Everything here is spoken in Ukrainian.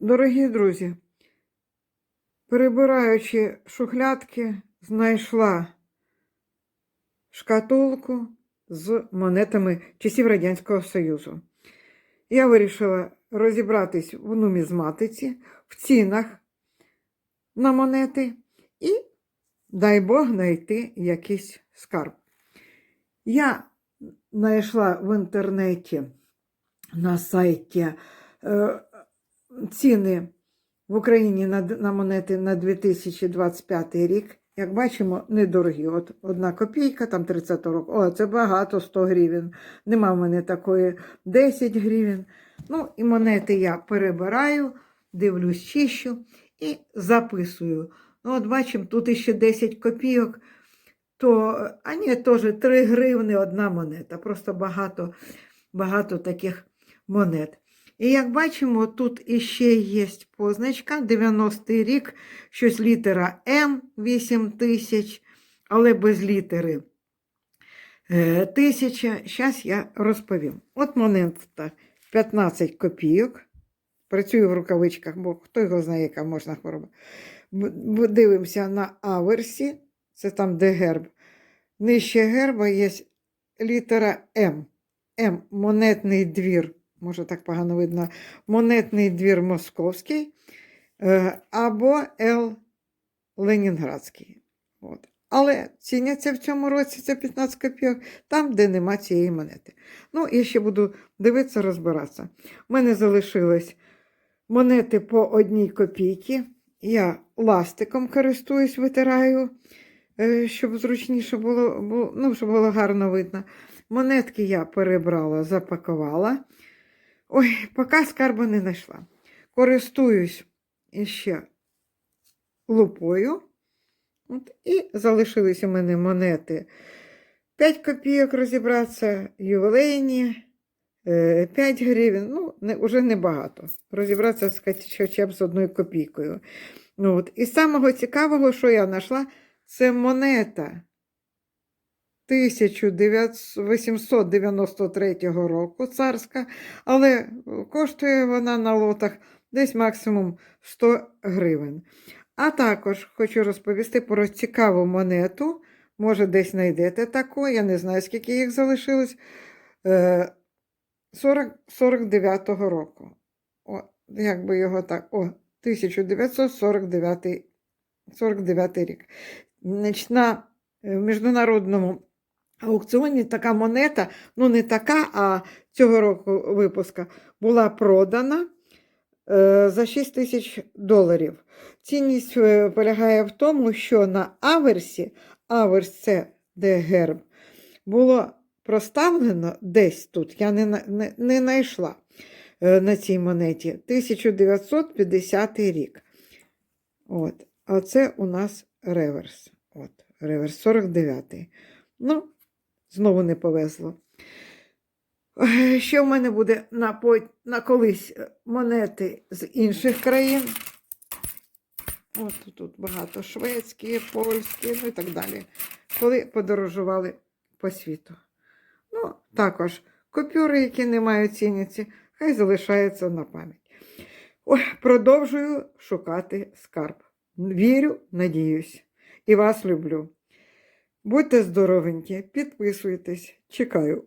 Дорогі друзі, перебираючи шухлядки, знайшла шкатулку з монетами часів Радянського Союзу. Я вирішила розібратись в нумізматиці, в цінах на монети і, дай Бог, знайти якийсь скарб. Я знайшла в інтернеті на сайті е, ціни в Україні на, на монети на 2025 рік. Як бачимо, недорогі. От одна копійка, там 30 років. О, це багато 100 гривень. Нема в мене такої 10 гривень. Ну, і монети я перебираю, дивлюсь, чищу і записую. Ну, от бачимо, тут іще 10 копійок, то, а ні, теж 3 гривни одна монета. Просто багато, багато таких монет. І як бачимо, тут іще є позначка, 90-й рік, щось літера М 8 тисяч, але без літери е, тисяча. Зараз я розповім. От монета 15 копійок. Працюю в рукавичках, бо хто його знає, яка можна хвороба. Дивимося на аверсі, це там, де герб. Нижче герба є літера М. М монетний двір. Може, так погано видно. Монетний двір Московський е, або Л Ленінградський. От. Але ціняться в цьому році це 15 копійок, там, де нема цієї монети. Ну, я ще буду дивитися, розбиратися. У мене залишились монети по одній копійці. Я ластиком користуюсь, витираю, е, щоб зручніше було, ну, щоб було гарно видно. Монетки я перебрала, запакувала. Ой, поки скарба не знайшла. Користуюсь іще лупою. От, і залишились у мене монети 5 копійок розібратися, ювілейні, е, 5 гривень. Ну, не, уже небагато. Розібратися з хоча б з одною копійкою. От. І самого цікавого, що я знайшла, це монета 1893 року царська, але коштує вона на лотах десь максимум 100 гривень. А також хочу розповісти про цікаву монету. Може, десь знайдете таку, я не знаю, скільки їх залишилось. Е, 40, 49-го року. О, як би його так. О, 1949 49 рік. Значить, на е, міжнародному аукціоні така монета, ну не така, а цього року випуска, була продана е, за 6 тисяч доларів. Цінність е, полягає в тому, що на аверсі, аверс це де герб, було проставлено десь тут, я не, не, не знайшла е, на цій монеті, 1950 рік. От. А це у нас реверс. От, реверс 49-й. Ну, знову не повезло. Е, Ще в мене буде на, на колись е, монети з інших країн. От тут, багато шведські, польські, ну і так далі. Коли подорожували по світу. Ну, також купюри, які не мають цінниці, хай залишаються на пам'ять. Продовжую шукати скарб. Вірю, надіюсь. І вас люблю. Будьте здоровенькі, підписуйтесь, чекаю.